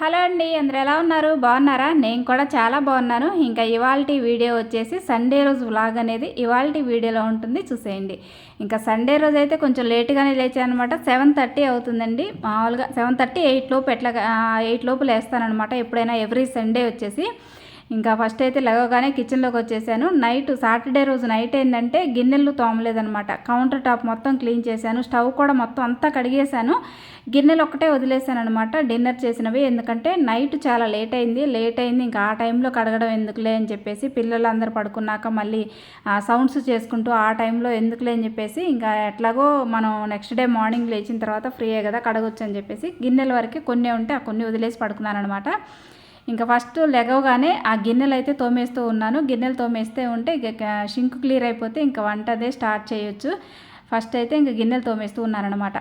Hello అండి అందరు ఎలా ఉన్నారు? బాగున్నారా? నేను కూడా చాలా బాగున్నాను. ఇంకా ఇవాళ వీడియో వచ్చేసి సండే రోజు వ్లాగ్ అనేది ఇవాళ వీడియోలో ఉంటుంది చూసేయండి. ఇంకా సండే రోజు అయితే కొంచెం లేట్గానే లేచాను అనమాట సెవెన్ థర్టీ అవుతుందండి. మామూలుగా సెవెన్ థర్టీ ఎయిట్ లోపు ఎట్లా ఎయిట్ లోపు లేస్తానమాట ఎప్పుడైనా ఎవ్రీ సండే వచ్చేసి. ఇంకా ఫస్ట్ అయితే లేవగానే కిచెన్లోకి వచ్చేసాను. నైట్ సాటర్డే రోజు నైట్ ఏంటంటే గిన్నెలు తోమలేదనమాట కౌంటర్ టాప్ మొత్తం క్లీన్ చేశాను. స్టవ్ కూడా మొత్తం అంతా కడిగేశాను. గిన్నెలు ఒక్కటే వదిలేసాను అనమాట డిన్నర్ చేసినవి. ఎందుకంటే నైట్ చాలా లేట్ అయింది. లేట్ అయింది. ఇంకా ఆ టైంలో కడగడం ఎందుకులే అని చెప్పేసి పిల్లలు అందరు పడుకున్నాక మళ్ళీ సౌండ్స్ చేసుకుంటూ ఆ టైంలో ఎందుకులే అని చెప్పేసి ఇంకా ఎట్లాగో మనం నెక్స్ట్ డే మార్నింగ్ లేచిన తర్వాత ఫ్రీయే కదా కడగొచ్చు అని చెప్పేసి గిన్నెల వరకు కొన్ని ఉంటే ఆ కొన్ని వదిలేసి పడుకున్నాను అనమాట ఇంకా ఫస్ట్ లెగవగానే ఆ గిన్నెలు అయితే తోమేస్తూ ఉన్నాను. గిన్నెలు తోమేస్తే ఉంటే ఇక షింక్ క్లియర్ అయిపోతే ఇంకా వంట అదే స్టార్ట్ చేయొచ్చు. ఫస్ట్ అయితే ఇంకా గిన్నెలు తోమేస్తూ ఉన్నానమాట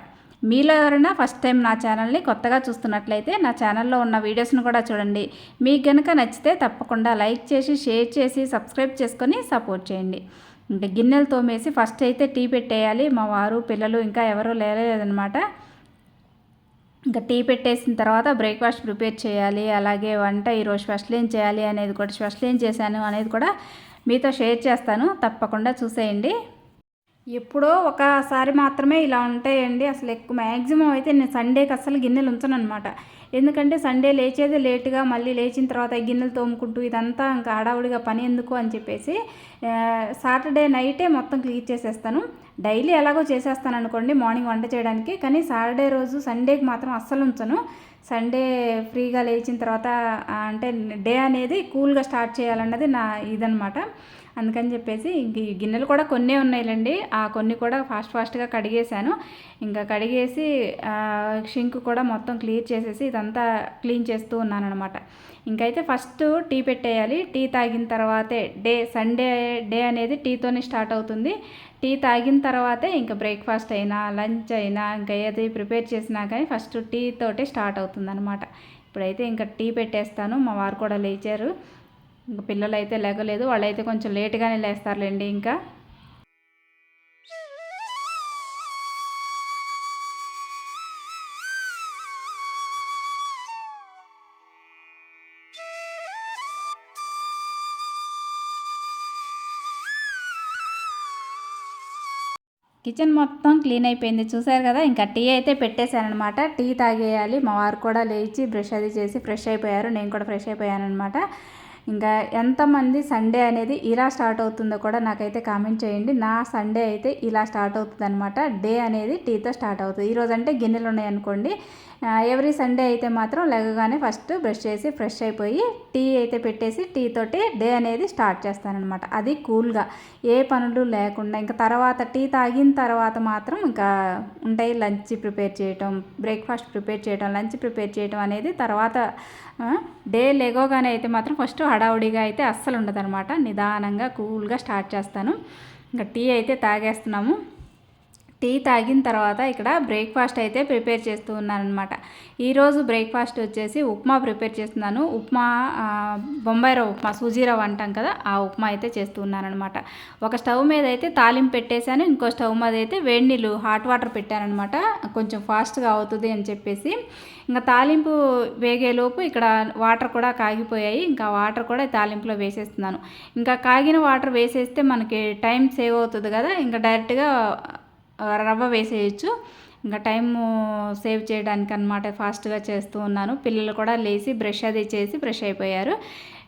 మీలో ఎవరైనా ఫస్ట్ టైం నా ఛానల్ని కొత్తగా చూస్తున్నట్లయితే నా ఛానల్లో ఉన్న వీడియోస్ను కూడా చూడండి. మీకు కనుక నచ్చితే తప్పకుండా లైక్ చేసి షేర్ చేసి సబ్స్క్రైబ్ చేసుకొని సపోర్ట్ చేయండి. ఇంకా గిన్నెలు తోమేసి ఫస్ట్ అయితే టీ పెట్టేయాలి. మా వారు పిల్లలు ఇంకా ఎవరూ లేదనమాట ఇంకా టీ పెట్టేసిన తర్వాత బ్రేక్ఫాస్ట్ ప్రిపేర్ చేయాలి అలాగే వంట ఈరోజు స్పెషల్ ఏం చేయాలి అనేది కూడా స్పెషల్ ఏం చేశాను అనేది కూడా మీతో షేర్ చేస్తాను. తప్పకుండా చూసేయండి. ఎప్పుడో ఒకసారి మాత్రమే ఇలా ఉంటాయండి. అసలు ఎక్కువ మ్యాక్సిమం అయితే నేను సండేకి అసలు గిన్నెలు ఉంచను అనమాట ఎందుకంటే సండే లేచేది లేటుగా మళ్ళీ లేచిన తర్వాత గిన్నెలు తోముకుంటూ ఇదంతా ఇంకా హడావుడిగా పని ఎందుకు అని చెప్పేసి సాటర్డే నైటే మొత్తం క్లీన్ చేసేస్తాను. డైలీ ఎలాగో చేసేస్తాను అనుకోండి మార్నింగ్ వంట చేయడానికి. కానీ సాటర్డే రోజు సండేకి మాత్రం అస్సలు ఉంచను. సండే ఫ్రీగా లేచిన తర్వాత అంటే డే అనేది కూల్గా స్టార్ట్ చేయాలన్నది నా ఇదనమాట అందుకని చెప్పేసి ఇంక గిన్నెలు కూడా కొన్ని ఉన్నాయిలండి. ఆ కొన్ని కూడా ఫాస్ట్ ఫాస్ట్గా కడిగేశాను. ఇంకా కడిగేసి షింక్ కూడా మొత్తం క్లియర్ చేసేసి ఇదంతా క్లీన్ చేస్తూ ఉన్నాను అనమాట ఇంకైతే ఫస్ట్ టీ పెట్టేయాలి. టీ తాగిన తర్వాతే డే సండే డే అనేది టీతోనే స్టార్ట్ అవుతుంది. టీ తాగిన తర్వాతే ఇంకా బ్రేక్ఫాస్ట్ అయినా లంచ్ అయినా ఇంకా ఏది ప్రిపేర్ చేసినా కానీ ఫస్ట్ టీ తోటే స్టార్ట్ అవుతుందనమాట ఇప్పుడైతే ఇంకా టీ పెట్టేస్తాను మా వారు కూడా లేచారు. ఇంకా పిల్లలు అయితే లేగలేదు వాళ్ళైతే కొంచెం లేట్గానే లేస్తారులేండి ఇంకా. కిచెన్ మొత్తం క్లీన్ అయిపోయింది. చూసారు కదా? ఇంకా టీ అయితే పెట్టేశానమాట టీ తాగేయాలి. మా వారు కూడా లేచి బ్రష్ అది చేసి ఫ్రెష్ అయిపోయారు. నేను కూడా ఫ్రెష్ అయిపోయాను అనమాట ఇంకా ఎంతమంది సండే అనేది ఇలా స్టార్ట్ అవుతుందో కూడా నాకైతే కామెంట్ చేయండి. నా సండే అయితే ఇలా స్టార్ట్ అవుతుంది అనమాట డే అనేది టీతో స్టార్ట్ అవుతుంది. ఈరోజు అంటే గిన్నెలు ఉన్నాయనుకోండి. ఎవ్రీ సండే అయితే మాత్రం లెగగానే ఫస్ట్ బ్రష్ చేసి ఫ్రెష్ అయిపోయి టీ అయితే పెట్టేసి టీ తోటి డే అనేది స్టార్ట్ చేస్తానమాట అది కూల్గా ఏ పనులు లేకుండా ఇంకా తర్వాత టీ తాగిన తర్వాత మాత్రం ఇంకా ఉంటాయి లంచ్ ప్రిపేర్ చేయటం బ్రేక్ఫాస్ట్ ప్రిపేర్ చేయటం లంచ్ ప్రిపేర్ చేయటం అనేది తర్వాత డే లెగోగానే అయితే మాత్రం ఫస్ట్ హడావుడిగా అయితే అస్సలు ఉండదన్నమాట. నిదానంగా కూల్గా స్టార్ట్ చేస్తాను. ఇంకా టీ అయితే తాగేస్తున్నాము. టీ తాగిన తర్వాత ఇక్కడ బ్రేక్ఫాస్ట్ అయితే ప్రిపేర్ చేస్తూ ఉన్నానమాట ఈరోజు బ్రేక్ఫాస్ట్ వచ్చేసి ఉప్మా ప్రిపేర్ చేస్తున్నాను. ఉప్మా బొంబాయి రవ్వ ఉప్మా సూజీరవ్వ అంటాం కదా ఆ ఉప్మా అయితే చేస్తూ ఉన్నానమాట ఒక స్టవ్ మీద అయితే తాలింపు పెట్టేశాను. ఇంకో స్టవ్ మీద అయితే వేడి నీళ్ళు హాట్ వాటర్ పెట్టానమాట కొంచెం ఫాస్ట్గా అవుతుంది అని చెప్పేసి. ఇంకా తాలింపు వేగేలోపు ఇక్కడ వాటర్ కూడా కాగిపోయాయి. ఇంకా వాటర్ కూడా తాలింపులో వేసేస్తున్నాను. ఇంకా కాగిన వాటర్ వేసేస్తే మనకి టైం సేవ్ అవుతుంది కదా. ఇంకా డైరెక్ట్గా రవ్వ వేసేయచ్చు. ఇంకా టైం సేవ్ చేయడానికి అనమాట ఫాస్ట్గా చేస్తూ ఉన్నాను. పిల్లలు కూడా లేచి బ్రష్ అది చేసి బ్రష్ అయిపోయారు.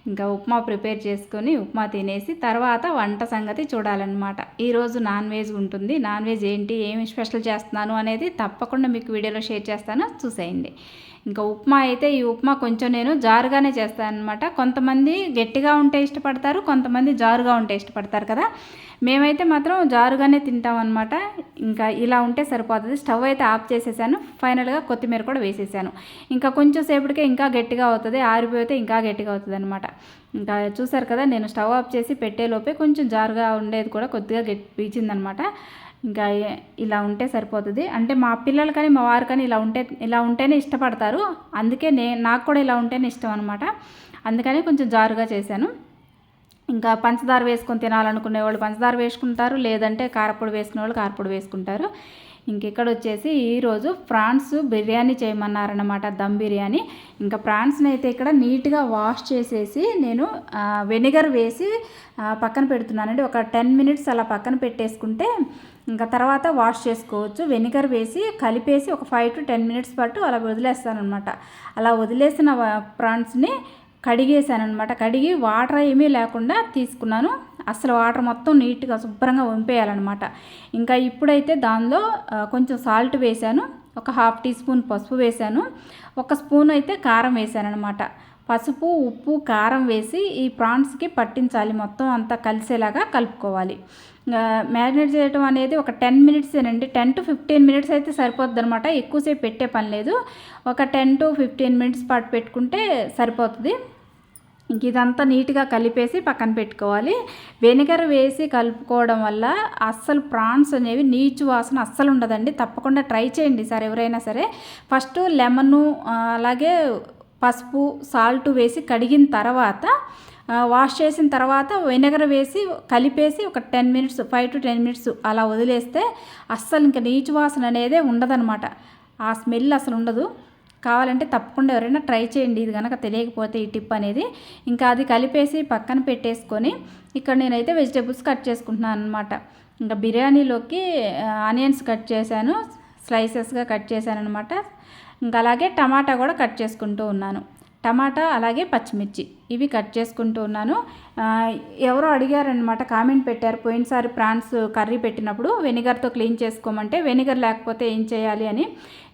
ఇంకా ఉప్మా ప్రిపేర్ చేసుకొని ఉప్మా తినేసి తర్వాత వంట సంగతి చూడాలన్నమాట. ఈరోజు నాన్ వెజ్ ఉంటుంది. నాన్ వెజ్ ఏంటి? ఏమి స్పెషల్ చేస్తున్నాను అనేది తప్పకుండా మీకు వీడియోలో షేర్ చేస్తాను. చూసేయండి. ఇంకా ఉప్మా అయితే ఈ ఉప్మా కొంచెం నేను జారుగానే చేస్తాను అనమాట కొంతమంది గట్టిగా ఉంటే ఇష్టపడతారు కొంతమంది జారుగా ఉంటే ఇష్టపడతారు కదా. మేమైతే మాత్రం జారుగానే తింటాం అనమాట ఇంకా ఇలా ఉంటే సరిపోతుంది. స్టవ్ అయితే ఆఫ్ చేసేసాను. ఫైనల్గా కొత్తిమీర కూడా వేసేసాను. ఇంకా కొంచెం సేపటికే ఇంకా గట్టిగా అవుతుంది. ఆరిపోతే ఇంకా గట్టిగా అవుతుంది అనమాట ఇంకా చూసారు కదా నేను స్టవ్ ఆఫ్ చేసి పెట్టేలోపే కొంచెం జారుగా ఉండేది కూడా కొద్దిగా గట్టి పీచిందనమాట ఇంకా ఇలా ఉంటే సరిపోతుంది. అంటే మా పిల్లలు కానీ మా వారు కానీ ఇలా ఉంటే ఇలా ఉంటేనే ఇష్టపడతారు. అందుకే నే నాకు కూడా ఇలా ఉంటేనే ఇష్టం అనమాట అందుకని కొంచెం జారుగా చేశాను. ఇంకా పంచదార వేసుకొని తినాలనుకునే వాళ్ళు పంచదార వేసుకుంటారు లేదంటే కారపొడి వేసుకునే వాళ్ళు కారపొడి వేసుకుంటారు. ఇంకెక్కడ వచ్చేసి ఈరోజు ప్రాన్స్ బిర్యానీ చేయమన్నారనమాట దమ్ బిర్యానీ. ఇంకా ప్రాన్స్ని అయితే ఇక్కడ నీట్గా వాష్ చేసేసి నేను వెనిగర్ వేసి పక్కన పెడుతున్నానండి. ఒక టెన్ మినిట్స్ అలా పక్కన పెట్టేసుకుంటే ఇంకా తర్వాత వాష్ చేసుకోవచ్చు. వెనిగర్ వేసి కలిపేసి ఒక ఫైవ్ టు టెన్ మినిట్స్ పాటు అలా వదిలేస్తాను అనమాట అలా వదిలేసిన ప్రాన్స్ని కడిగేసాను అనమాట కడిగి వాటర్ ఏమీ లేకుండా తీసుకున్నాను. అసలు వాటర్ మొత్తం నీట్గా శుభ్రంగా వంపేయాలన్నమాట. ఇంకా ఇప్పుడైతే దానిలో కొంచెం సాల్ట్ వేశాను. ఒక హాఫ్ టీ స్పూన్ పసుపు వేశాను. ఒక స్పూన్ అయితే కారం వేశాను అనమాట పసుపు ఉప్పు కారం వేసి ఈ ప్రాన్స్కి పట్టించాలి. మొత్తం అంతా కలిసేలాగా కలుపుకోవాలి. మ్యారినేట్ చేయడం అనేది ఒక టెన్ మినిట్సేనండి టెన్ టు ఫిఫ్టీన్ మినిట్స్ అయితే సరిపోద్ది అనమాట ఎక్కువసేపు పెట్టే పని లేదు. ఒక టెన్ టు ఫిఫ్టీన్ మినిట్స్ పాటు పెట్టుకుంటే సరిపోతుంది. ఇంక ఇదంతా నీట్గా కలిపేసి పక్కన పెట్టుకోవాలి. వెనిగర్ వేసి కలుపుకోవడం వల్ల అస్సలు ప్రాన్స్ అనేవి నీచు వాసన అస్సలు ఉండదండి. తప్పకుండా ట్రై చేయండి సార్ ఎవరైనా సరే. ఫస్ట్ లెమను అలాగే పసుపు సాల్ట్ వేసి కడిగిన తర్వాత వాష్ చేసిన తర్వాత వెనగర్ వేసి కలిపేసి ఒక ten minutes five to ten minutes అలా వదిలేస్తే అస్సలు ఇంకా నీచు వాసన అనేదే ఉండదనమాట ఆ స్మెల్ అసలు ఉండదు. కావాలంటే తప్పకుండా ఎవరైనా ట్రై చేయండి. ఇది కనుక తెలియకపోతే ఈ టిప్ అనేది. ఇంకా అది కలిపేసి పక్కన పెట్టేసుకొని ఇక్కడ నేనైతే వెజిటేబుల్స్ కట్ చేసుకుంటున్నాను అనమాట ఇంకా బిర్యానీలోకి ఆనియన్స్ కట్ చేశాను స్లైసెస్గా కట్ చేశాను అనమాట ఇంకా అలాగే టమాటా కూడా కట్ చేసుకుంటూ ఉన్నాను. టమాటా అలాగే పచ్చిమిర్చి ఇవి కట్ చేసుకుంటూ ఉన్నాను. ఎవరో అడిగారనమాట కామెంట్ పెట్టారు. పోయినసారి ప్రాన్స్ కర్రీ పెట్టినప్పుడు వెనిగర్తో క్లీన్ చేసుకోమంటే వెనిగర్ లేకపోతే ఏం చేయాలి అని.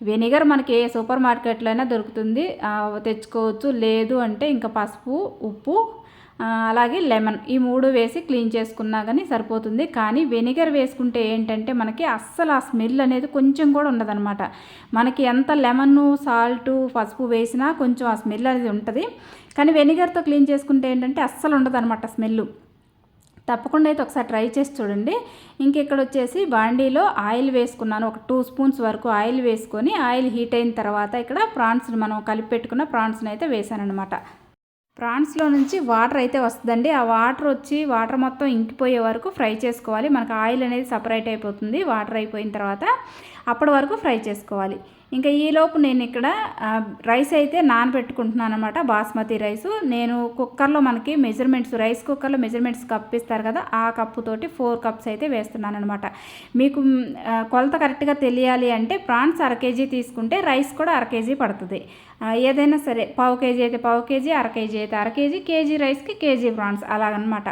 వెనిగర్ మనకి ఏ సూపర్ మార్కెట్లో అయినా దొరుకుతుంది. తెచ్చుకోవచ్చు. లేదు అంటే ఇంకా పసుపు ఉప్పు అలాగే లెమన్. ఈ మూడు వేసి క్లీన్ చేసుకున్నా కానీ సరిపోతుంది. కానీ వెనిగర్ వేసుకుంటే ఏంటంటే మనకి అస్సలు ఆ స్మెల్ అనేది కొంచెం కూడా ఉండదన్నమాట. మనకి ఎంత లెమన్ సాల్ట్ పసుపు వేసినా కొంచెం ఆ స్మెల్ అనేది ఉంటుంది. కానీ వెనిగర్తో క్లీన్ చేసుకుంటే ఏంటంటే అస్సలు ఉండదనమాట స్మెల్. తప్పకుండా అయితే ఒకసారి ట్రై చేసి చూడండి. ఇంక ఇక్కడ వచ్చేసి బాండీలో ఆయిల్ వేసుకున్నాను. ఒక టూ స్పూన్స్ వరకు ఆయిల్ వేసుకొని ఆయిల్ హీట్ అయిన తర్వాత ఇక్కడ ప్రాన్స్ని మనం కలిపి పెట్టుకున్న ప్రాన్స్ని అయితే వేసాను అనమాట ప్రాన్స్లో నుంచి వాటర్ అయితే వస్తుందండి. ఆ వాటర్ వచ్చి వాటర్ మొత్తం ఇంకిపోయే వరకు ఫ్రై చేసుకోవాలి. మనకు ఆయిల్ అనేది సపరేట్ అయిపోతుంది. వాటర్ అయిపోయిన తర్వాత అప్పటి వరకు ఫ్రై చేసుకోవాలి. ఇంకా ఈలోపు నేను ఇక్కడ రైస్ అయితే నానబెట్టుకుంటున్నాను అనమాట బాస్మతి రైస్ నేను కుక్కర్లో మనకి మెజర్మెంట్స్ రైస్ కుక్కర్లో మెజర్మెంట్స్ కప్ ఇస్తారు కదా ఆ కప్పుతోటి ఫోర్ కప్స్ అయితే వేస్తున్నాను అనమాట మీకు కొలత కరెక్ట్గా తెలియాలి అంటే ప్రాన్స్ అర కేజీ తీసుకుంటే రైస్ కూడా అర కేజీ పడుతుంది. ఏదైనా సరే పావు కేజీ అయితే పావు కేజీ అర కేజీ అయితే అర కేజీ కేజీ రైస్కి కేజీ ప్రాన్స్ అలాగనమాట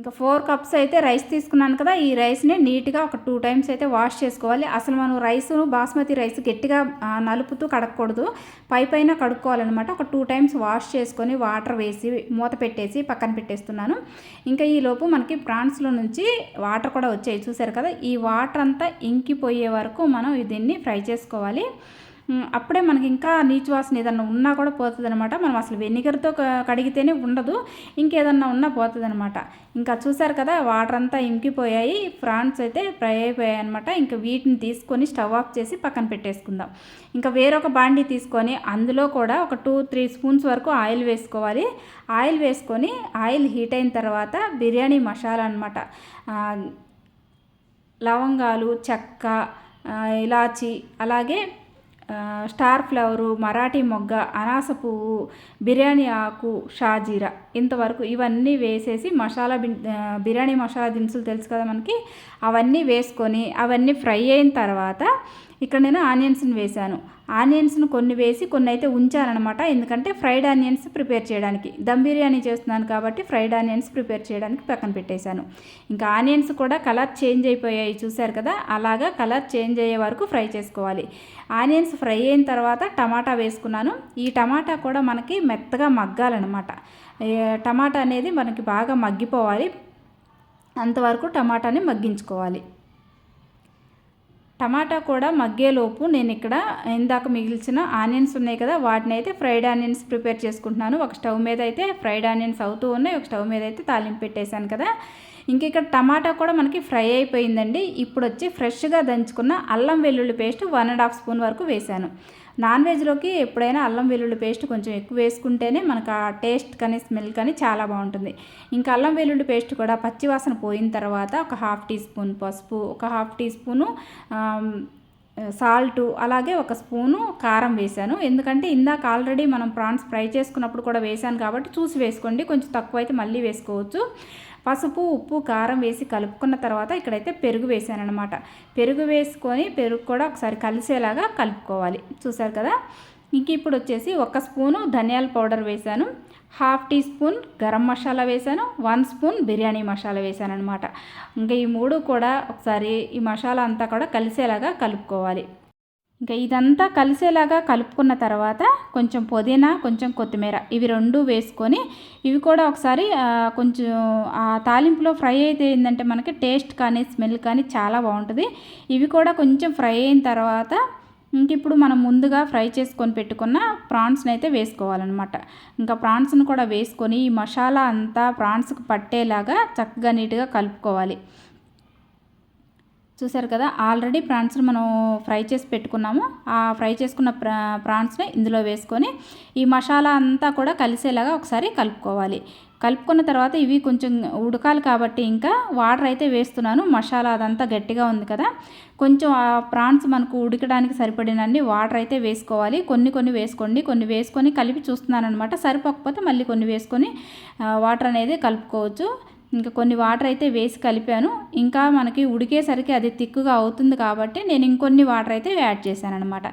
ఇంకా ఫోర్ కప్స్ అయితే రైస్ తీసుకున్నాను కదా ఈ రైస్ని నీట్గా ఒక టూ టైమ్స్ అయితే వాష్ చేసుకోవాలి. అసలు మనం రైస్ బాస్మతి రైస్ గట్టిగా నలుపుతూ కడగకూడదు. పై పైన కడుక్కోవాలన్నమాట. ఒక టూ టైమ్స్ వాష్ చేసుకొని వాటర్ వేసి మూత పెట్టేసి పక్కన పెట్టేస్తున్నాను. ఇంకా ఈలోపు మనకి ప్రాన్స్లో నుంచి వాటర్ కూడా వచ్చాయి. చూసారు కదా ఈ వాటర్ అంతా ఇంకిపోయే వరకు మనం దీన్ని ఫ్రై చేసుకోవాలి. అప్పుడే మనకి ఇంకా నీచు వాసన ఏదన్నా ఉన్నా కూడా పోతుంది అనమాట మనం అసలు వెనిగర్తో కడిగితేనే ఉండదు. ఇంకేదన్నా ఉన్నా పోతుంది అనమాట ఇంకా చూసారు కదా వాటర్ అంతా ఇంకిపోయాయి. ఫ్రాన్స్ అయితే ఫ్రై అయిపోయాయి అనమాట ఇంకా వీటిని తీసుకొని స్టవ్ ఆఫ్ చేసి పక్కన పెట్టేసుకుందాం. ఇంకా వేరొక బాండీ తీసుకొని అందులో కూడా ఒక టూ త్రీ స్పూన్స్ వరకు ఆయిల్ వేసుకోవాలి. ఆయిల్ వేసుకొని ఆయిల్ హీట్ అయిన తర్వాత బిర్యానీ మసాలా అనమాట లవంగాలు చెక్క ఇలాచి అలాగే స్టార్ ఫ్లవరు మరాఠీ మొగ్గ అనాస పువ్వు బిర్యానీ ఆకు షాజీరా. ఇంతవరకు ఇవన్నీ వేసేసి మసాలా బిర్యానీ మసాలా దినుసులు తెలుసు కదా మనకి? అవన్నీ వేసుకొని అవన్నీ ఫ్రై అయిన తర్వాత ఇక్కడ నేను ఆనియన్స్ని వేశాను. ఆనియన్స్ను కొన్ని వేసి కొన్ని అయితే ఉంచాలన్నమాట. ఎందుకంటే ఫ్రైడ్ ఆనియన్స్ ప్రిపేర్ చేయడానికి. దమ్ బిర్యానీ చేస్తున్నాను కాబట్టి ఫ్రైడ్ ఆనియన్స్ ప్రిపేర్ చేయడానికి పక్కన పెట్టేశాను. ఇంకా ఆనియన్స్ కూడా కలర్ చేంజ్ అయిపోయాయి చూశారు కదా? అలాగా కలర్ చేంజ్ అయ్యే వరకు ఫ్రై చేసుకోవాలి. ఆనియన్స్ ఫ్రై అయిన తర్వాత టమాటా వేసుకున్నాను. ఈ టమాటా కూడా మనకి మెత్తగా మగ్గాలన్నమాట. టమాటా అనేది మనకి బాగా మగ్గిపోవాలి. అంతవరకు టమాటాని మగ్గించుకోవాలి. టమాటా కూడా మగ్గేలోపు నేను ఇక్కడ ఇందాక మిగిల్చిన ఆనియన్స్ ఉన్నాయి కదా వాటిని అయితే ఫ్రైడ్ ఆనియన్స్ ప్రిపేర్ చేసుకుంటున్నాను. ఒక స్టవ్ మీద అయితే ఫ్రైడ్ ఆనియన్స్ అవుతూ ఉన్నాయి ఒక స్టవ్ మీద అయితే తాలింపు పెట్టేశాను కదా. ఇంక ఇక్కడ టమాటా కూడా మనకి ఫ్రై అయిపోయిందండి. ఇప్పుడు వచ్చి ఫ్రెష్గా దంచుకున్న అల్లం వెల్లుల్లి paste one and half spoon వరకు వేశాను. నాన్ వెజ్లోకి ఎప్పుడైనా అల్లం వెల్లుల్లి పేస్ట్ కొంచెం ఎక్కువ వేసుకుంటేనే మనకు ఆ టేస్ట్ కానీ స్మెల్ కానీ చాలా బాగుంటుంది. ఇంకా అల్లం వెల్లుల్లి పేస్ట్ కూడా పచ్చివాసన పోయిన తర్వాత ఒక హాఫ్ టీ స్పూన్ పసుపు ఒక హాఫ్ టీ స్పూను సాల్టు అలాగే ఒక స్పూను కారం వేశాను. ఎందుకంటే ఇందాక ఆల్రెడీ మనం ప్రాన్స్ ఫ్రై చేసుకున్నప్పుడు కూడా వేశాను కాబట్టి చూసి వేసుకోండి. కొంచెం తక్కువ అయితే మళ్ళీ వేసుకోవచ్చు. పసుపు ఉప్పు కారం వేసి కలుపుకున్న తర్వాత ఇక్కడైతే పెరుగు వేసాను అనమాట పెరుగు వేసుకొని పెరుగు కూడా ఒకసారి కలిసేలాగా కలుపుకోవాలి. చూసారు కదా? ఇంక ఇప్పుడు వచ్చేసి ఒక స్పూను ధనియాల పౌడర్ వేశాను half teaspoon garam masala వేసాను. వన్ స్పూన్ బిర్యానీ మసాలా వేసాను అనమాట ఇంకా ఈ మూడు కూడా ఒకసారి ఈ మసాలా అంతా కూడా కలిసేలాగా కలుపుకోవాలి. ఇంకా ఇదంతా కలిసేలాగా కలుపుకున్న తర్వాత కొంచెం పుదీనా కొంచెం కొత్తిమీర ఇవి రెండు వేసుకొని ఇవి కూడా ఒకసారి కొంచెం ఆ తాలింపులో ఫ్రై అయితే ఏంటంటే మనకి టేస్ట్ కానీ స్మెల్ కానీ చాలా బాగుంటుంది. ఇవి కూడా కొంచెం ఫ్రై అయిన తర్వాత ఇంక ఇప్పుడు మనం ముందుగా ఫ్రై చేసుకొని పెట్టుకున్న ప్రాన్స్ని అయితే వేసుకోవాలన్నమాట. ఇంకా ప్రాన్స్ని కూడా వేసుకొని ఈ మసాలా అంతా ప్రాన్స్కి పట్టేలాగా చక్కగా నీట్గా కలుపుకోవాలి. చూసారు కదా ఆల్రెడీ ప్రాన్స్ని మనం ఫ్రై చేసి పెట్టుకున్నాము. ఆ ఫ్రై చేసుకున్న ప్రా ప్రాన్స్ని ఇందులో వేసుకొని ఈ మసాలా అంతా కూడా కలిసేలాగా ఒకసారి కలుపుకోవాలి. కలుపుకున్న తర్వాత ఇవి కొంచెం ఉడకాలి కాబట్టి ఇంకా వాటర్ అయితే వేస్తున్నాను. మసాలా అదంతా గట్టిగా ఉంది కదా కొంచెం ఆ ప్రాన్స్ మనకు ఉడకడానికి సరిపడినండి వాటర్ అయితే వేసుకోవాలి. కొన్ని కొన్ని వేసుకోండి కొన్ని వేసుకొని కలిపి చూస్తున్నాను అనమాట సరిపోకపోతే మళ్ళీ కొన్ని వేసుకొని వాటర్ అనేది కలుపుకోవచ్చు. ఇంకా కొన్ని వాటర్ అయితే వేసి కలిపాను. ఇంకా మనకి ఉడికేసరికి అది తిక్కుగా అవుతుంది కాబట్టి నేను ఇంకొన్ని వాటర్ అయితే యాడ్ చేశాను అనమాట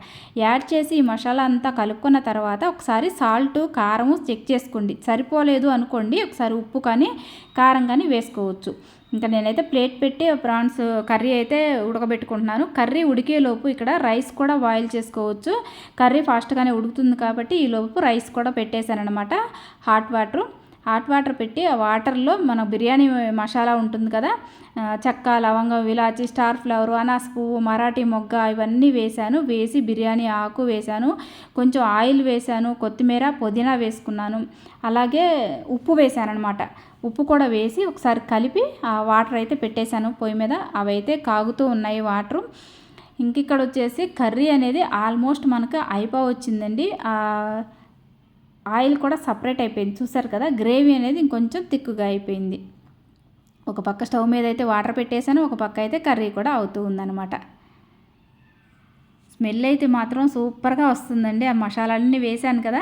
యాడ్ చేసి ఈ మసాలా అంతా కలుపుకున్న తర్వాత ఒకసారి సాల్ట్ కారము చెక్ చేసుకోండి. సరిపోలేదు అనుకోండి ఒకసారి ఉప్పు కానీ కారం కానీ వేసుకోవచ్చు. ఇంకా నేనైతే ప్లేట్ పెట్టి ప్రాన్స్ కర్రీ అయితే ఉడకబెట్టుకుంటున్నాను. కర్రీ ఉడికేలోపు ఇక్కడ రైస్ కూడా బాయిల్ చేసుకోవచ్చు. కర్రీ ఫాస్ట్గానే ఉడుకుతుంది కాబట్టి ఈ లోపు రైస్ కూడా పెట్టేశాను అనమాట హాట్ వాటర్. హాట్ వాటర్ పెట్టి ఆ వాటర్లో మన బిర్యానీ మసాలా ఉంటుంది కదా చెక్క లవంగం ఇలాచి స్టార్ ఫ్లవర్ అనాస్ పువ్వు మరాఠీ మొగ్గ ఇవన్నీ వేశాను. వేసి బిర్యానీ ఆకు వేశాను. కొంచెం ఆయిల్ వేశాను. కొత్తిమీర పుదీనా వేసుకున్నాను. అలాగే ఉప్పు వేశాను అనమాట ఉప్పు కూడా వేసి ఒకసారి కలిపి ఆ వాటర్ అయితే పెట్టేశాను పొయ్యి మీద. అవైతే కాగుతూ ఉన్నాయి వాటరు. ఇంక ఇక్కడ వచ్చేసి కర్రీ అనేది ఆల్మోస్ట్ మనకు అయిపో వచ్చిందండి ఆయిల్ కూడా సపరేట్ అయిపోయింది. చూసారు కదా గ్రేవీ అనేది ఇంకొంచెం తిక్కుగా అయిపోయింది. ఒక పక్క స్టవ్ మీద అయితే వాటర్ పెట్టేశాను ఒక పక్క అయితే కర్రీ కూడా అవుతూ ఉందన్నమాట. స్మెల్ అయితే మాత్రం సూపర్గా వస్తుందండి. ఆ మసాలాలన్నీ వేసాను కదా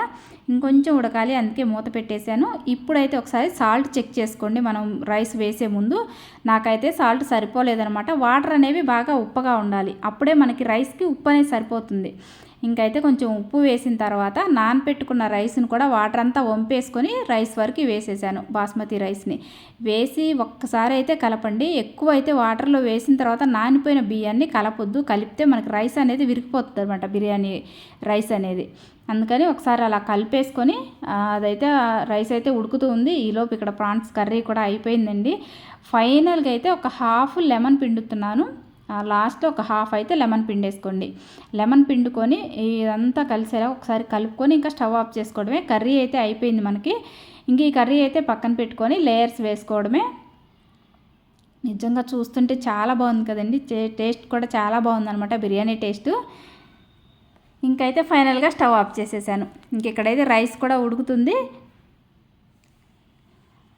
ఇంకొంచెం ఉడకాలి అందుకే మూత పెట్టేశాను. ఇప్పుడైతే ఒకసారి సాల్ట్ చెక్ చేసుకోండి. మనం రైస్ వేసే ముందు నాకైతే సాల్ట్ సరిపోలేదనమాట వాటర్ అనేవి బాగా ఉప్పగా ఉండాలి. అప్పుడే మనకి రైస్కి ఉప్పు అనేది సరిపోతుంది. ఇంకైతే కొంచెం ఉప్పు వేసిన తర్వాత నానపెట్టుకున్న రైస్ని కూడా వాటర్ అంతా వంపేసుకొని రైస్ వరకు వేసేసాను బాస్మతి రైస్ని. వేసి ఒక్కసారి అయితే కలపండి. ఎక్కువ అయితే వాటర్లో వేసిన తర్వాత నానిపోయిన బియ్యాన్ని కలపొద్దు. కలిపితే మనకి రైస్ అనేది విరిగిపోతుంది అనమాట బిర్యానీ రైస్ అనేది. అందుకని ఒకసారి అలా కలిపేసుకొని అదైతే రైస్ అయితే ఉడుకుతూ ఉంది. ఈలోపు ఇక్కడ ప్రాన్స్ కర్రీ కూడా అయిపోయిందండి. ఫైనల్గా అయితే ఒక హాఫ్ లెమన్ పిండుతున్నాను. లాస్ట్ ఒక హాఫ్ అయితే లెమన్ పిండేసుకోండి. లెమన్ పిండుకొని ఇదంతా కలిసేలా ఒకసారి కలుపుకొని ఇంకా స్టవ్ ఆఫ్ చేసుకోవడమే. కర్రీ అయితే అయిపోయింది మనకి. ఇంక ఈ కర్రీ అయితే పక్కన పెట్టుకొని లేయర్స్ వేసుకోవడమే. నిజంగా చూస్తుంటే చాలా బాగుంది కదండి. టేస్ట్ కూడా చాలా బాగుంది అనమాట బిర్యానీ టేస్ట్. ఇంకైతే ఫైనల్గా స్టవ్ ఆఫ్ చేసేసాను. ఇంక ఇక్కడైతే రైస్ కూడా ఉడుకుతుంది.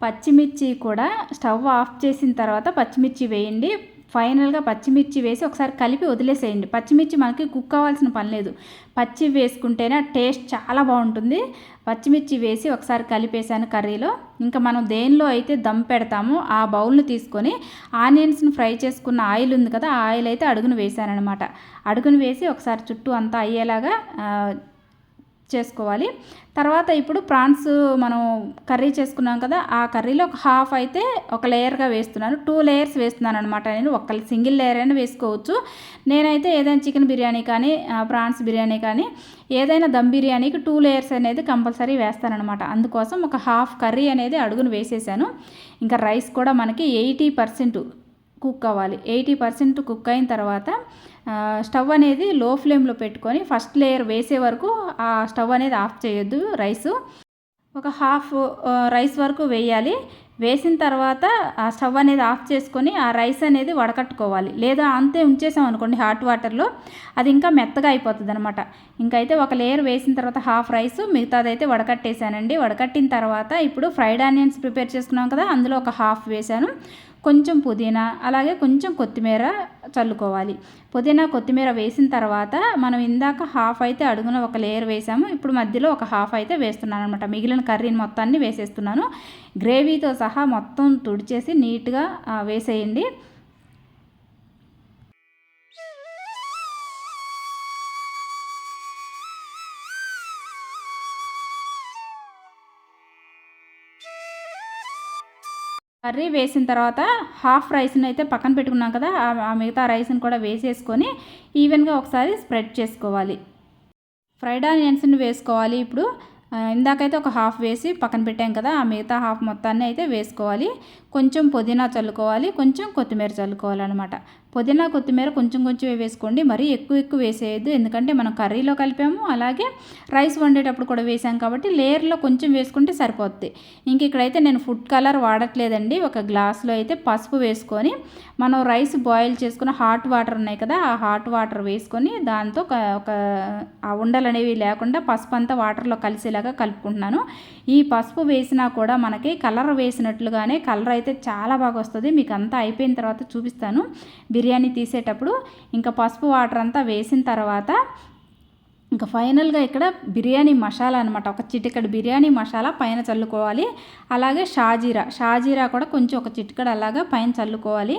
పచ్చిమిర్చి కూడా స్టవ్ ఆఫ్ చేసిన తర్వాత పచ్చిమిర్చి వేయండి. ఫైనల్గా పచ్చిమిర్చి వేసి ఒకసారి కలిపి వదిలేసేయండి. పచ్చిమిర్చి మనకి కుక్ అవ్వాల్సిన పని లేదు. పచ్చి వేసుకుంటేనే టేస్ట్ చాలా బాగుంటుంది. పచ్చిమిర్చి వేసి ఒకసారి కలిపేసాను కర్రీలో. ఇంకా మనం దేనిలో అయితే దమ్ పెడతామో ఆ బౌల్ని తీసుకొని ఆనియన్స్ని ఫ్రై చేసుకున్న ఆయిల్ ఉంది కదా ఆ ఆయిల్ అయితే అడుగును వేసానమాట అడుగును వేసి ఒకసారి చుట్టూ అంతా అయ్యేలాగా చేసుకోవాలి. తర్వాత ఇప్పుడు ప్రాన్స్ మనం కర్రీ చేసుకున్నాం కదా ఆ కర్రీలో ఒక హాఫ్ అయితే ఒక లేయర్గా వేస్తున్నాను. టూ లేయర్స్ వేస్తున్నాను అనమాట నేను. ఒక సింగిల్ లేయర్ అయినా వేసుకోవచ్చు. నేనైతే ఏదైనా చికెన్ బిర్యానీ కానీ ప్రాన్స్ బిర్యానీ కానీ ఏదైనా దమ్ బిర్యానీకి టూ లేయర్స్ అనేది కంపల్సరీ వేస్తానమాట అందుకోసం ఒక హాఫ్ కర్రీ అనేది అడుగును వేసేసాను. ఇంకా రైస్ కూడా మనకి ఎయిటీ పర్సెంట్ కుక్ అవ్వాలి. ఎయిటీ పర్సెంట్ కుక్ అయిన తర్వాత స్టవ్ అనేది లో ఫ్లేమ్లో పెట్టుకొని ఫస్ట్ లేయర్ వేసే వరకు ఆ స్టవ్ అనేది ఆఫ్ చేయొద్దు రైస్. ఒక హాఫ్ రైస్ వరకు వేయాలి. వేసిన తర్వాత ఆ స్టవ్ అనేది ఆఫ్ చేసుకొని ఆ రైస్ అనేది వడకట్టుకోవాలి. లేదా అంతే ఉంచేసాం అనుకోండి హాట్ వాటర్లో అది ఇంకా మెత్తగా అయిపోతుంది అనమాట ఇంకైతే ఒక లేయర్ వేసిన తర్వాత హాఫ్ రైస్ మిగతాదైతే వడకట్టేశానండి వడకట్టిన తర్వాత ఇప్పుడు ఫ్రైడ్ ఆనియన్స్ ప్రిపేర్ చేసుకున్నాం కదా అందులో ఒక హాఫ్ వేసాను. కొంచెం పుదీనా అలాగే కొంచెం కొత్తిమీర చల్లుకోవాలి. పుదీనా కొత్తిమీర వేసిన తర్వాత మనం ఇందాక హాఫ్ అయితే అడుగున ఒక లేయర్ వేసాము. ఇప్పుడు మధ్యలో ఒక హాఫ్ అయితే వేస్తున్నాను అనమాట మిగిలిన కర్రీని మొత్తాన్ని వేసేస్తున్నాను. గ్రేవీతో సహా మొత్తం తుడిచేసి నీట్గా వేసేయండి. కర్రీ వేసిన తర్వాత హాఫ్ రైస్ని అయితే పక్కన పెట్టుకున్నాం కదా ఆ మిగతా రైస్ని కూడా వేసేసుకొని ఈవెన్గా ఒకసారి స్ప్రెడ్ చేసుకోవాలి. ఫ్రైడ్ ఆనియన్స్ని వేసుకోవాలి ఇప్పుడు. ఇందాకైతే ఒక హాఫ్ వేసి పక్కన పెట్టాం కదా ఆ మిగతా హాఫ్ మొత్తాన్ని అయితే వేసుకోవాలి. కొంచెం పుదీనా చల్లుకోవాలి కొంచెం కొత్తిమీర చల్లుకోవాలన్నమాట. పుదీనా కొత్తిమీర కొంచెం కొంచెం వేసుకోండి మరీ ఎక్కువ ఎక్కువ వేసేయద్దు. ఎందుకంటే మనం కర్రీలో కలిపాము అలాగే రైస్ వండేటప్పుడు కూడా వేసాం కాబట్టి లేయర్లో కొంచెం వేసుకుంటే సరిపోద్ది. ఇంక ఇక్కడైతే నేను ఫుడ్ కలర్ వాడట్లేదండి ఒక గ్లాస్లో అయితే పసుపు వేసుకొని మనం రైస్ బాయిల్ చేసుకున్న హాట్ వాటర్ ఉన్నాయి కదా ఆ హాట్ వాటర్ వేసుకొని దాంతో ఒక ఆ ఉండలు అనేవి లేకుండా పసుపు అంతా వాటర్లో కలిసేలాగా కలుపుకుంటున్నాను. ఈ పసుపు వేసినా కూడా మనకి కలర్ వేసినట్లుగానే కలర్ అయితే చాలా బాగా వస్తుంది. మీకు అంతా అయిపోయిన తర్వాత చూపిస్తాను. బిర్యానీ తీసేటప్పుడు ఇంకా పసుపు వాటర్ అంతా వేసిన తర్వాత ఇంకా ఫైనల్గా ఇక్కడ బిర్యానీ మసాలా అనమాట ఒక చిటికడ బిర్యానీ మసాలా పైన చల్లుకోవాలి. అలాగే షాజీరా. షాజీరా కూడా కొంచెం ఒక చిటికడ అలాగా పైన చల్లుకోవాలి.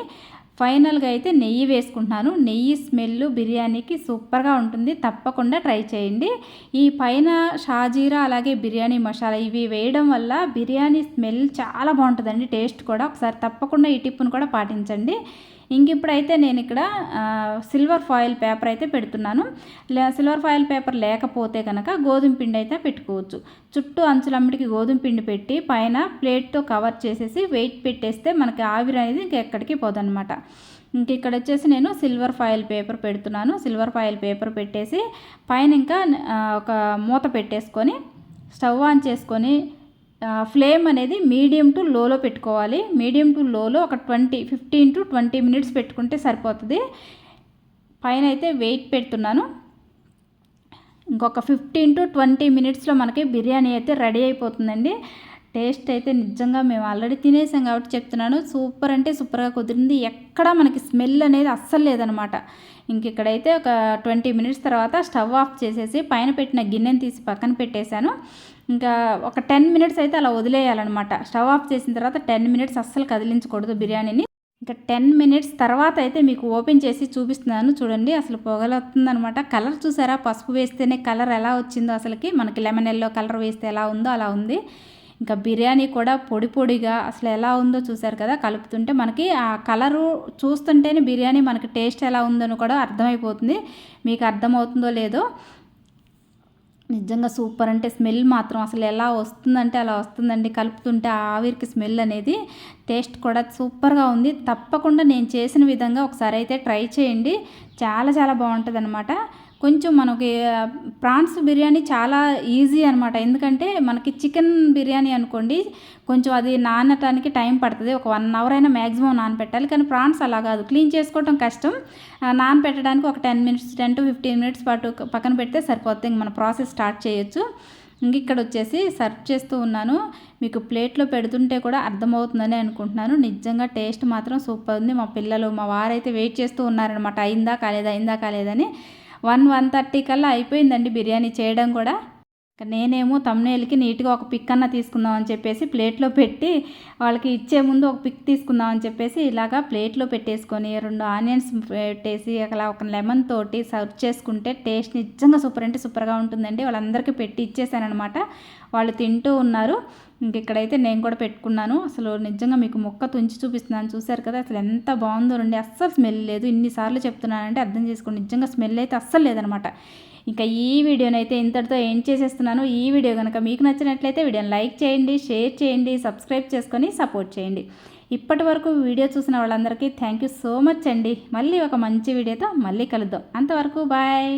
ఫైనల్గా అయితే నెయ్యి వేసుకుంటున్నాను. నెయ్యి స్మెల్ బిర్యానీకి సూపర్గా ఉంటుంది. తప్పకుండా ట్రై చేయండి. ఈ పైన షాజీరా అలాగే బిర్యానీ మసాలా ఇవి వేయడం వల్ల బిర్యానీ స్మెల్ చాలా బాగుంటుందండి. టేస్ట్ కూడా ఒకసారి తప్పకుండా ఈ టిప్పును కూడా పాటించండి. ఇంక ఇప్పుడైతే నేను ఇక్కడ సిల్వర్ ఫాయిల్ పేపర్ అయితే పెడుతున్నాను. సిల్వర్ ఫాయిల్ పేపర్ లేకపోతే కనుక గోధుమ పిండి అయితే పెట్టుకోవచ్చు. చుట్టూ అంచులమ్మడికి గోధుమ పిండి పెట్టి పైన ప్లేట్తో కవర్ చేసేసి వెయిట్ పెట్టేస్తే మనకి ఆవిరి అనేది ఇంకెక్కడికి పోదనమాట ఇంక ఇక్కడ వచ్చేసి నేను సిల్వర్ ఫాయిల్ పేపర్ పెడుతున్నాను. సిల్వర్ ఫాయిల్ పేపర్ పెట్టేసి పైన ఇంకా ఒక మూత పెట్టేసుకొని స్టవ్ ఆన్ చేసుకొని ఫ్లేమ్ అనేది మీడియం టు లోలో పెట్టుకోవాలి. మీడియం టు లోలో ఒక twenty fifteen to twenty minutes పెట్టుకుంటే సరిపోతుంది. పైన అయితే వెయిట్ పెడుతున్నాను. ఇంకొక ఫిఫ్టీన్ టు ట్వంటీ మినిట్స్లో మనకి బిర్యానీ అయితే రెడీ అయిపోతుందండి. టేస్ట్ అయితే నిజంగా మేము ఆల్రెడీ తినేసాం కాబట్టి చెప్తున్నాను. సూపర్ అంటే సూపర్గా కుదిరింది. ఎక్కడా మనకి స్మెల్ అనేది అస్సలు లేదనమాట. ఇంక ఇక్కడైతే ఒక ట్వంటీ మినిట్స్ తర్వాత స్టవ్ ఆఫ్ చేసేసి పైన పెట్టిన గిన్నెని తీసి పక్కన పెట్టేశాను. ఇంకా ఒక టెన్ మినిట్స్ అయితే అలా వదిలేయాలన్నమాట. స్టవ్ ఆఫ్ చేసిన తర్వాత టెన్ మినిట్స్ అస్సలు కదిలించకూడదు బిర్యానీని. ఇంకా టెన్ మినిట్స్ తర్వాత అయితే మీకు ఓపెన్ చేసి చూపిస్తున్నాను. చూడండి అసలు పొగలవుతుందనమాట కలర్ చూసారా? పసుపు వేస్తేనే కలర్ ఎలా వచ్చిందో అసలుకి. మనకి లెమన్ ఎల్లో కలర్ వేస్తే ఎలా ఉందో అలా ఉంది. ఇంకా బిర్యానీ కూడా పొడి పొడిగా అసలు ఎలా ఉందో చూసారు కదా? కలుపుతుంటే మనకి ఆ కలరు చూస్తుంటేనే బిర్యానీ మనకి టేస్ట్ ఎలా ఉందని కూడా అర్థమైపోతుంది. మీకు అర్థమవుతుందో లేదో నిజంగా సూపర్. అంటే స్మెల్ మాత్రం అసలు ఎలా వస్తుందంటే అలా వస్తుందండి. కలుపుతుంటే ఆవిరికి స్మెల్ అనేది టేస్ట్ కూడా సూపర్గా ఉంది. తప్పకుండా నేను చేసిన విధంగా ఒకసారి అయితే ట్రై చేయండి. చాలా చాలా బాగుంటుంది అనమాట కొంచెం మనకి ప్రాన్స్ బిర్యానీ చాలా ఈజీ అనమాట ఎందుకంటే మనకి చికెన్ బిర్యానీ అనుకోండి కొంచెం అది నానటానికి టైం పడుతుంది. ఒక వన్ అవర్ అయినా మ్యాక్సిమం నానపెట్టాలి. కానీ ప్రాన్స్ అలా కాదు. క్లీన్ చేసుకోవడం కష్టం. నానపెట్టడానికి ఒక ten minutes ten to fifteen minutes పాటు పక్కన పెడితే సరిపోతుంది. ఇంక మన ప్రాసెస్ స్టార్ట్ చేయొచ్చు. ఇంక ఇక్కడ వచ్చేసి సర్వ్ చేస్తూ ఉన్నాను. మీకు ప్లేట్లో పెడుతుంటే కూడా అర్థమవుతుందని అనుకుంటున్నాను. నిజంగా టేస్ట్ మాత్రం సూపర్ ఉంది. మా పిల్లలు మా వారైతే వెయిట్ చేస్తూ ఉన్నారనమాట అయిందా కాలేదా? అయిందా కాలేదని వన్ వన్ థర్టీ కల్లా అయిపోయిందండి బిర్యానీ చేయడం కూడా. నేనేమో తమ్నేల్కి నీట్గా ఒక పిక్ అన్న తీసుకుందాం అని చెప్పేసి ప్లేట్లో పెట్టి వాళ్ళకి ఇచ్చే ముందు ఒక పిక్ తీసుకుందాం అని చెప్పేసి ఇలాగా ప్లేట్లో పెట్టేసుకొని రెండు ఆనియన్స్ పెట్టేసి అలా ఒక లెమన్ తోటి సర్వ్ చేసుకుంటే టేస్ట్ నిజంగా సూపర్ అంటే సూపర్గా ఉంటుందండి. వాళ్ళందరికీ పెట్టి ఇచ్చేసానమాట వాళ్ళు తింటూ ఉన్నారు. ఇంకెక్కడైతే నేను కూడా పెట్టుకున్నాను. అసలు నిజంగా మీకు మొక్క తుంచి చూపిస్తున్నాను. చూశారు కదా అసలు ఎంత బాగుందో రండి అస్సలు స్మెల్ లేదు. ఇన్నిసార్లు చెప్తున్నానంటే అర్థం చేసుకోండి. నిజంగా స్మెల్ అయితే అస్సలు లేదనమాట. ఇంకా ఈ వీడియోనైతే ఇంతటితో ఏం చేసేస్తున్నాను. ఈ వీడియో కనుక మీకు నచ్చినట్లయితే వీడియోని లైక్ చేయండి షేర్ చేయండి సబ్స్క్రైబ్ చేసుకొని సపోర్ట్ చేయండి. ఇప్పటి వరకు వీడియో చూసిన వాళ్ళందరికీ థ్యాంక్ యూ సో మచ్ అండి. మళ్ళీ ఒక మంచి వీడియోతో మళ్ళీ కలుద్దాం. అంతవరకు బాయ్.